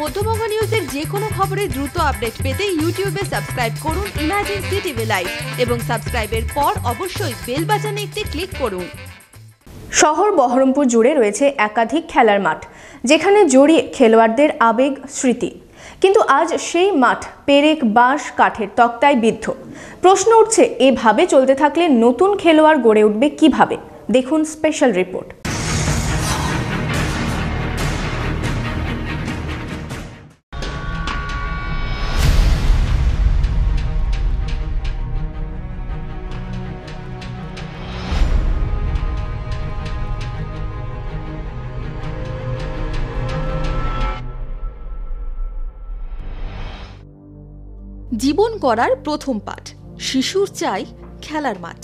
মধ্যবঙ্গ নিউজের যে কোনো খবরের দ্রুত আপডেট পেতে ইউটিউবে সাবস্ক্রাইব করুন ইমাজিন সিটিভি লাইভ এবং সাবস্ক্রাইবের পর অবশ্যই বেল বাজানে একটি ক্লিক করুন। শহর বহরমপুর জুড়ে রয়েছে একাধিক খেলার মাঠ, যেখানে জড়িয়ে খেলোয়াড়দের আবেগ স্মৃতি। কিন্তু আজ সেই মাঠ পেরেক, বাঁশ, কাঠের তক্তায় বিদ্ধ। প্রশ্ন উঠছে, এভাবে চলতে থাকলে নতুন খেলোয়াড় গড়ে উঠবে কীভাবে? দেখুন স্পেশাল রিপোর্ট জীবন করার প্রথম পাঠ, শিশুর চাই খেলার মাঠ।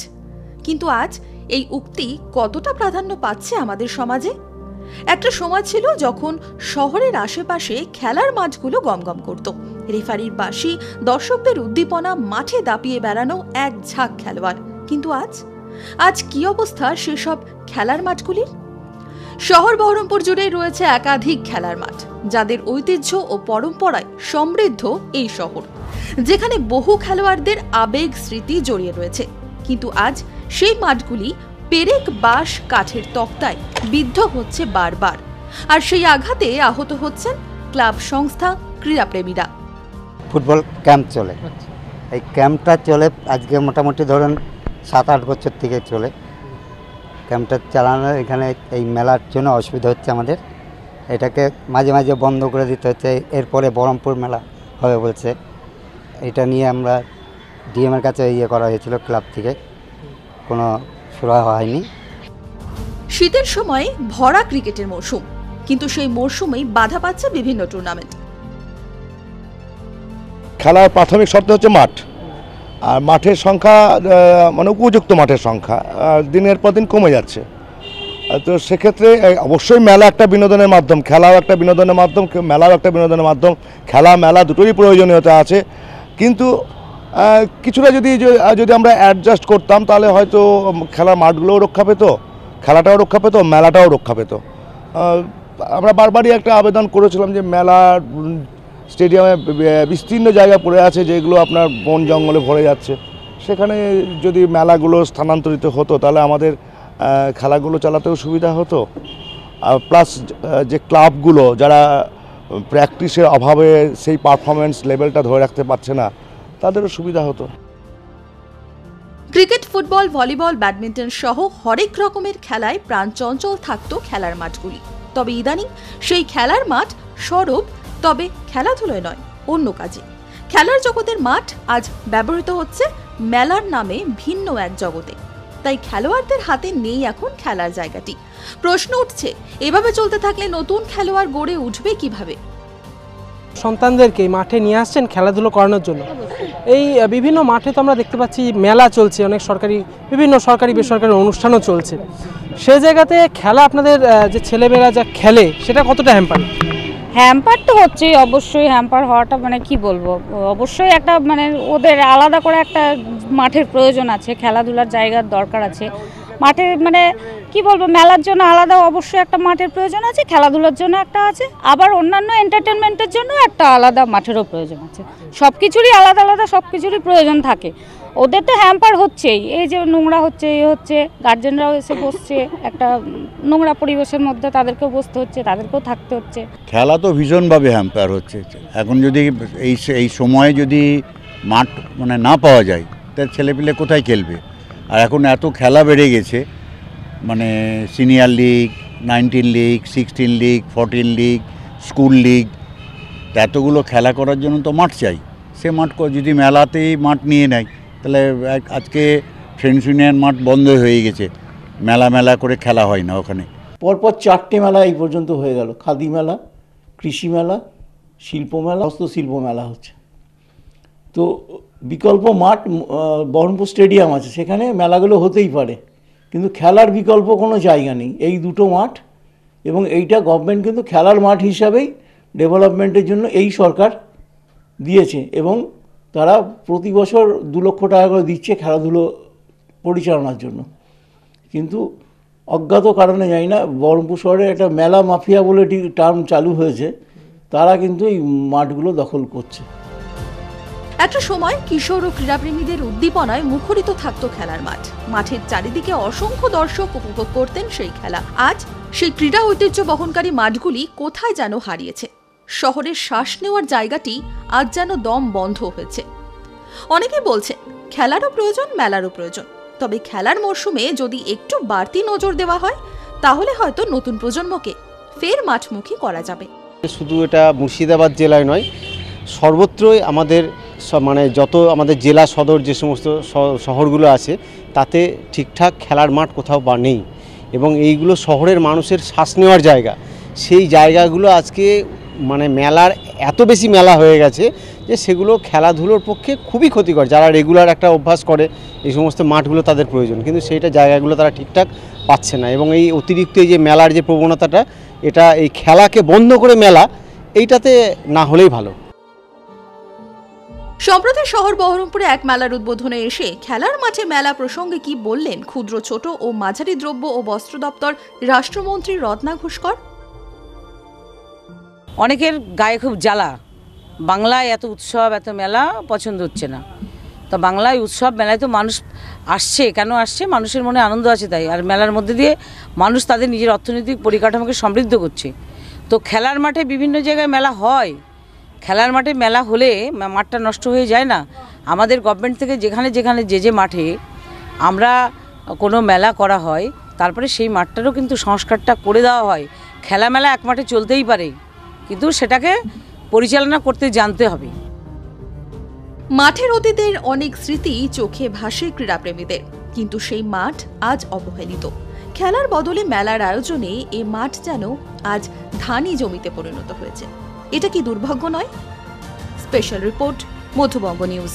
কিন্তু আজ এই উক্তি কতটা প্রাধান্য পাচ্ছে আমাদের সমাজে? একটা সময় ছিল যখন শহরের আশেপাশে খেলার মাঠগুলো গমগম করত। রেফারির বাসি দর্শকদের উদ্দীপনা মাঠে দাপিয়ে বেড়ানো এক ঝাঁক খেলোয়াড়। কিন্তু আজ? আজ কি অবস্থা সেসব খেলার মাঠগুলির? শহর বহরমপুর জুড়ে রয়েছে একাধিক খেলার মাঠ, যাদের ঐতিহ্য ও পরম্পরায় সমৃদ্ধ এই শহর। যেখানে বহু খেলোয়াড়দের আবেগ স্মৃতি জড়িয়ে রয়েছে। কিন্তু আজ সেই মাঠগুলি পেরেক বাঁশ কাঠের তক্তায় বিদ্ধ হচ্ছে বারবার। আর সেই আঘাতে আহত হচ্ছেন ক্লাব সংস্থা ক্রীড়াপ্রেমীরা। ফুটবল ক্যাম্প চলে। এই ক্যাম্পটা চলে আজকে মোটামুটি ধরুন সাত আট বছর থেকে চলে। ক্যাম্পটা চালানো এখানে এই মেলার জন্য অসুবিধা হচ্ছে আমাদের। এটাকে মাঝে মাঝে বন্ধ করে দিতে হচ্ছে। এরপরে বহরমপুর মেলা হবে বলছে। এটা নিয়ে আমরা ডিএমের কাছে ইয়ে করা হয়েছিল ক্লাব থেকে। কোনো সুরাহা হয়নি। শীতের সময় ভরা ক্রিকেটের মরশুম কিন্তু সেই মরশুমেই বাধা পাচ্ছে বিভিন্ন টুর্নামেন্ট খেলার প্রাথমিক শর্ত হচ্ছে মাঠ। আর মাঠের সংখ্যা মানে উপযুক্ত মাঠের সংখ্যা দিনের পর দিন কমে যাচ্ছে। তো সেক্ষেত্রে অবশ্যই মেলা একটা বিনোদনের মাধ্যম খেলাও একটা বিনোদনের মাধ্যম মেলাও একটা বিনোদনের মাধ্যম খেলা মেলা দুটোরই প্রয়োজনীয়তা আছে। কিন্তু কিছুটা যদি যদি আমরা অ্যাডজাস্ট করতাম তাহলে হয়তো খেলার মাঠগুলোও রক্ষা পেত খেলাটাও রক্ষা পেত মেলাটাও রক্ষা পেত। আমরা বারবারই একটা আবেদন করেছিলাম যে উম, স্টেডিয়ামে বিস্তীর্ণ জায়গা পড়ে আছে যেগুলো আপনার বন জঙ্গলে ভরে যাচ্ছে। সেখানে যদি মেলাগুলো স্থানান্তরিত হতো তাহলে আমাদের খেলাগুলো চালাতেও সুবিধা হতো। প্লাস যে ক্লাবগুলো যারা প্র্যাকটিসের অভাবে সেই পারফরমেন্স লেভেলটা ধরে রাখতে পারছে না, তাদেরও সুবিধা হতো। ক্রিকেট, ফুটবল, ভলিবল, ব্যাডমিন্টন সহ হরেক রকমের খেলায় প্রাণ চঞ্চল থাকতো খেলার মাঠগুলি। তবে ইদানিং সেই খেলার মাঠ সরব, তবে খেলাধুলোয় নয়, অন্য কাজে। খেলার জগতের মাঠ আজ ব্যবহৃত হচ্ছে মেলার নামে ভিন্ন এক জগতে। তাই খেলোয়াড়দের হাতে নেই এখন খেলার জায়গাটি। প্রশ্ন উঠছে এভাবে চলতে থাকলে নতুন খেলোয়াড় গড়ে উঠবে কীভাবে? সন্তানদেরকে মাঠে নিয়ে আসছেন খেলাধুলো করানোর জন্য। এই বিভিন্ন মাঠে তো আমরা দেখতে পাচ্ছি মেলা চলছে অনেক সরকারি বিভিন্ন সরকারি বেসরকারি অনুষ্ঠানও চলছে। সেই জায়গাতে খেলা আপনাদের যে ছেলেমেয়েরা যা খেলে সেটা কতটা হ্যাম্পার হ্যাম্পার তো হচ্ছেই অবশ্যই হ্যাম্পার হওয়াটা মানে কি বলব? অবশ্যই একটা মানে ওদের আলাদা করে একটা মাঠের প্রয়োজন আছে, খেলাধুলার জায়গার দরকার আছে। মাঠে মানে কি বলব, মেলার জন্য আলাদা অবশ্যই একটা মাঠের প্রয়োজন আছে, খেলাধুলার জন্য একটা আছে, আবার অন্যান্য এন্টারটেনমেন্টের জন্য একটা আলাদা মাঠেরও প্রয়োজন আছে। সব কিছুরই আলাদা আলাদা সব কিছুরই প্রয়োজন থাকে। ওদের তো হ্যাম্পার হচ্ছেই, এই যে নোংরা হচ্ছে এই হচ্ছে গার্জেনরাও এসে বসছে, একটা নোংরা পরিবেশের মধ্যে তাদেরকেও বসতে হচ্ছে, তাদেরকেও থাকতে হচ্ছে। খেলা তো ভীষণভাবে হ্যাম্পার হচ্ছে। এখন যদি এই এই সময়ে যদি মাঠ মানে না পাওয়া যায় তাহলে ছেলেপিলে কোথায় খেলবে? আর এখন এত খেলা বেড়ে গেছে মানে senior league, nineteen league, sixteen league, fourteen league, school league, এতগুলো খেলা করার জন্য তো মাঠ চাই। সে মাঠ যদি মেলাতেই মাঠ নিয়ে নেয়, তাহলে আজকে ফ্রেন্ডস ইউনিয়ন মাঠ বন্ধ হয়ে গেছে, মেলা মেলা করে খেলা হয় না ওখানে। পরপর চারটে মেলা এই পর্যন্ত হয়ে গেল। খাদি মেলা, কৃষি মেলা, শিল্প মেলা, হস্তশিল্প মেলা হচ্ছে। তো বিকল্প মাঠ বহরমপুর স্টেডিয়াম আছে, সেখানে মেলাগুলো হতেই পারে। কিন্তু খেলার বিকল্প কোনো জায়গা নেই, এই দুটো মাঠ। এবং এইটা গভর্নমেন্ট কিন্তু খেলার মাঠ হিসাবেই ডেভেলপমেন্টের জন্য এই সরকার দিয়েছে। এবং তারা প্রতি বছর দু লক্ষ টাকা করে দিচ্ছে খেলাধুলো পরিচালনার জন্য। কিন্তু অজ্ঞাত কারণে, জানি না, বহরমপুর শহরে একটা মেলা মাফিয়া বলে টার্ম চালু হয়েছে, তারা কিন্তু এই মাঠগুলো দখল করছে। একটা সময় কিশোর ও ক্রীড়াপ্রেমীদের উদ্দীপনায় মুখরিত থাকত খেলার মাঠ। মাঠের চারিদিকে অসংখ্য দর্শক উপভোগ করতেন সেই খেলা। আজ সেই ক্রীড়া ঐতিহ্য বহনকারী মাঠগুলি কোথায় যেন হারিয়েছে। শহরের শ্বাস নেওয়ার জায়গাটি আজ যেন দম বন্ধ হয়েছে। অনেকে বলছে খেলারও প্রয়োজন, মেলারও প্রয়োজন। তবে খেলার মরশুমে যদি একটু বাড়তি নজর দেওয়া হয়, তাহলে হয়তো নতুন প্রজন্মকে ফের মাঠমুখী করা যাবে। শুধু এটা মুর্শিদাবাদ জেলায় নয়, সর্বত্রই আমাদের মানে যত আমাদের জেলা সদর যে সমস্ত শহরগুলো আছে, তাতে ঠিকঠাক খেলার মাঠ কোথাও বা নেই এবং এইগুলো শহরের মানুষের শ্বাস নেওয়ার জায়গা। সেই জায়গাগুলো আজকে মানে মেলার এত বেশি মেলা হয়ে গেছে যে সেগুলো খেলাধুলোর পক্ষে খুবই ক্ষতিকর। যারা রেগুলার একটা অভ্যাস করে, এই সমস্ত মাঠগুলো তাদের প্রয়োজন। কিন্তু সেইটা জায়গাগুলো তারা ঠিকঠাক পাচ্ছে না এবং এই অতিরিক্ত এই যে মেলার যে প্রবণতাটা, এটা এই খেলাকে বন্ধ করে মেলা, এইটাতে না হলেই ভালো। সম্প্রতি শহর বহরমপুরে এক মেলার উদ্বোধনে এসে খেলার মাঠে মেলা প্রসঙ্গে কি বললেন ক্ষুদ্র, ছোট ও মাঝারি দ্রব্য ও বস্ত্র দপ্তর রাষ্ট্রমন্ত্রী রত্না ঘোষকর? অনেকের গায়ে খুব জ্বালা। বাংলায় এত উৎসব, এত মেলা পছন্দ হচ্ছে না। তো বাংলায় উৎসব, মেলায় তো মানুষ আসছে। কেন আসছে? মানুষের মনে আনন্দ আছে তাই। আর মেলার মধ্যে দিয়ে মানুষ তাদের নিজের অর্থনৈতিক পরিকাঠামোকে সমৃদ্ধ করছে। তো খেলার মাঠে বিভিন্ন জায়গায় মেলা হয়। খেলার মাঠে মেলা হলে মাঠটা নষ্ট হয়ে যায় না। আমাদের গভর্নমেন্ট থেকে যেখানে যেখানে যে যে মাঠে আমরা কোনো মেলা করা হয়, তারপরে সেই মাঠটারও কিন্তু সংস্কারটা করে দেওয়া হয়। খেলা মেলা এক মাঠে চলতেই পারে, কিন্তু সেটাকে পরিচালনা করতে জানতে হবে। মাঠের অতীতের অনেক স্মৃতি চোখে ভাসে ক্রীড়াপ্রেমীদের, কিন্তু সেই মাঠ আজ অবহেলিত। খেলার বদলে মেলার আয়োজনে এ মাঠ যেন আজ ধানি জমিতে পরিণত হয়েছে। এটা কি দুর্ভাগ্য নয়? Special report মধুবঙ্গ news